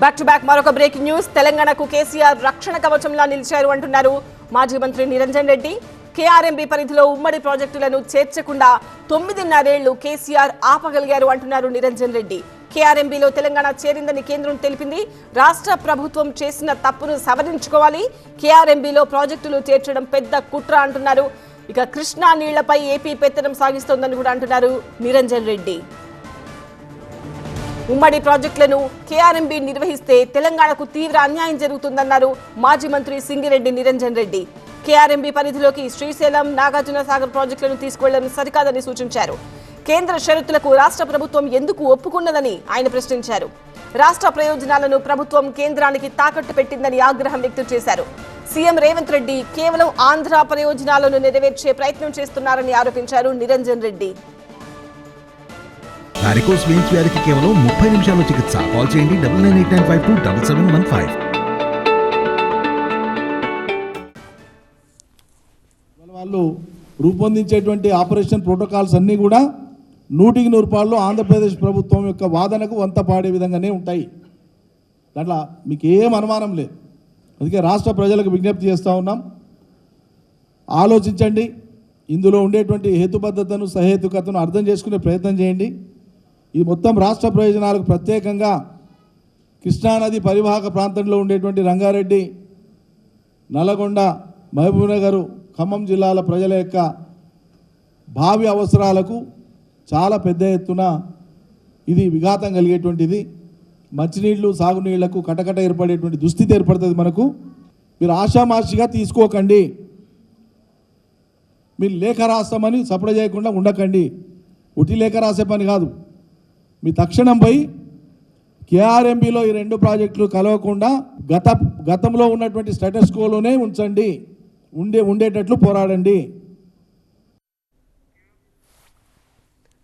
Back to back మరొక breaking news తెలంగాణకు కేసీఆర్ రక్షణ కవచంలా నిలిచారు అంటున్నారు మాజీ మంత్రి నిరంజన్ రెడ్డి. కేఆర్ఎంబీ పరిధిలో ఉమ్మడి ప్రాజెక్టులను చేర్చకుండా తొమ్మిదిన్నరేళ్ళు కేసీఆర్ ఆపగలిగారు అంటున్నారు నిరంజన్ రెడ్డి. కేఆర్ఎంబీలో తెలంగాణ చేరిందని కేంద్రం తెలిపింది. రాష్ట్ర ప్రభుత్వం చేసిన తప్పును సవరించుకోవాలి. కేఆర్ఎంబీలో ప్రాజెక్టులు చేర్చడం పెద్ద కుట్ర అంటున్నారు. ఇక కృష్ణా నీళ్ళపై ఏపీ పెత్తనం సాగిస్తోందని కూడా అంటున్నారు నిరంజన్ రెడ్డి. ఉమ్మడి ప్రాజెక్టులను కేఆర్ఎంబి నిర్వహిస్తే తెలంగాణకు తీవ్ర అన్యాయం జరుగుతుందన్నారు మాజీ మంత్రి సింగిరెడ్డి నిరంజన్ రెడ్డి. కేఆర్ఎంబీ పరిధిలోకి శ్రీశైలం నాగార్జున సాగర్ ప్రాజెక్టులను తీసుకువెళ్ళడం సరికాదని సూచించారు. కేంద్ర షరతులకు రాష్ట్ర ప్రభుత్వం ఎందుకు ఒప్పుకున్నదని ఆయన ప్రశ్నించారు. రాష్ట్ర ప్రయోజనాలను ప్రభుత్వం కేంద్రానికి తాకట్టు పెట్టిందని ఆగ్రహం వ్యక్తం చేశారు. సీఎం రేవంత్ రెడ్డి కేవలం ఆంధ్ర ప్రయోజనాలను నెరవేర్చే ప్రయత్నం చేస్తున్నారని ఆరోపించారు నిరంజన్ రెడ్డి. వారికోస్ వెయిన్స్ వ్యాధికి కేవలం ముప్పై నిమిషాల్లో చికిత్స కాల్ చేయండి double nine eight nine five two double seven one five వాళ్ళు రూపొందించేటువంటి ఆపరేషన్ ప్రోటోకాల్స్ అన్నీ కూడా నూటికి నూరు పాళ్ళు ఆంధ్రప్రదేశ్ ప్రభుత్వం యొక్క వాదనకు వంత పాడే విధంగానే ఉంటాయి. దాంట్లో మీకు ఏం అనుమానం లేదు. అందుకే రాష్ట్ర ప్రజలకు విజ్ఞప్తి చేస్తూ ఉన్నాం. ఆలోచించండి. ఇందులో ఉండేటువంటి హేతుబద్ధతను సహేతుకతను అర్థం చేసుకునే ప్రయత్నం చేయండి. ఇది మొత్తం రాష్ట్ర ప్రయోజనాలకు ప్రత్యేకంగా కృష్ణానది పరివాహక ప్రాంతంలో ఉండేటువంటి రంగారెడ్డి నల్లగొండ మహబూబ్నగర్ ఖమ్మం జిల్లాల ప్రజల యొక్క భావి అవసరాలకు చాలా పెద్ద ఎత్తున ఇది విఘాతం కలిగేటువంటిది. మంచినీళ్ళు సాగునీళ్ళకు కటకట ఏర్పడేటువంటి దుస్థితి ఏర్పడుతుంది మనకు. మీరు ఆషామాషిగా తీసుకోకండి. మీరు లేఖ రాస్తామని సపడ చేయకుండా ఉండకండి. ఉటి లేఖ రాసే పని కాదు. మీ తక్షణం పోయి కేఆర్ఎంబిలో ఈ రెండు ప్రాజెక్టులు కలవకుండా గత గతంలో ఉన్నటువంటి స్టేటస్ కోలోనే ఉంచండి. ఉండే ఉండేటట్లు పోరాడండి.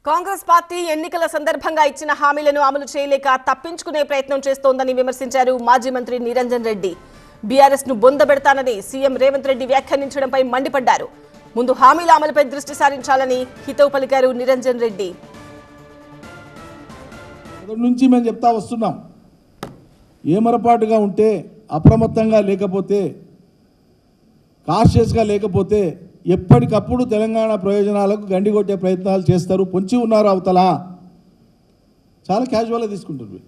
కాంగ్రెస్ పార్టీ ఎన్నికల సందర్భంగా ఇచ్చిన హామీలను అమలు చేయలేక తప్పించుకునే ప్రయత్నం చేస్తోందని విమర్శించారు మాజీ మంత్రి నిరంజన్ రెడ్డి. బీఆర్ఎస్ను బొందబెడతానని సీఎం రేవంత్ రెడ్డి వ్యాఖ్యానించడంపై మండిపడ్డారు. ముందు హామీల అమలుపై దృష్టి సారించాలని హితవు పలికారు నిరంజన్ రెడ్డి. మొదటి నుంచి మేము చెప్తా వస్తున్నాం. ఏమరపాటుగా ఉంటే అప్రమత్తంగా లేకపోతే కాన్షియస్గా లేకపోతే ఎప్పటికప్పుడు తెలంగాణ ప్రయోజనాలకు గండి కొట్టే ప్రయత్నాలు చేస్తారు. పొంచి ఉన్నారు అవతల. చాలా క్యాజువల్గా తీసుకుంటారు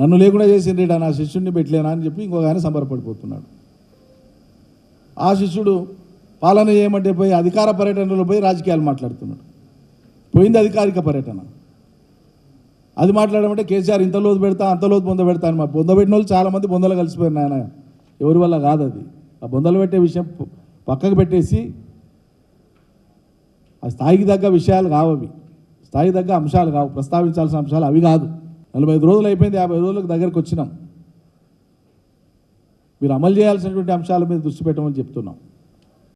నన్ను లేకుండా చేసిండ్రి నా శిష్యుడిని పెట్టలేనా అని చెప్పి ఇంకొక ఆయన సంబరపడిపోతున్నాడు. ఆ శిష్యుడు పాలన చేయమంటే పోయి అధికార పర్యటనలో పోయి రాజకీయాలు మాట్లాడుతున్నాడు. పోయింది అధికారిక పర్యటన. అది మాట్లాడమంటే కేసీఆర్ ఇంత లోతు పెడతా అంత లోతు బొంద పెడతా అని మా బొంద పెట్టిన వాళ్ళు చాలామంది బొందలు కలిసిపోయారు నాయన. ఎవరి వల్ల కాదు అది. ఆ బొందలు పెట్టే విషయం పక్కకు పెట్టేసి ఆ స్థాయికి తగ్గ విషయాలు కావు అవి. స్థాయికి తగ్గ అంశాలు కావు. ప్రస్తావించాల్సిన అంశాలు అవి కాదు. నలభై ఐదు రోజులు అయిపోయింది యాభై రోజులకు దగ్గరకు వచ్చినాం. మీరు అమలు చేయాల్సినటువంటి అంశాల మీద దృష్టి పెట్టమని చెప్తున్నాం.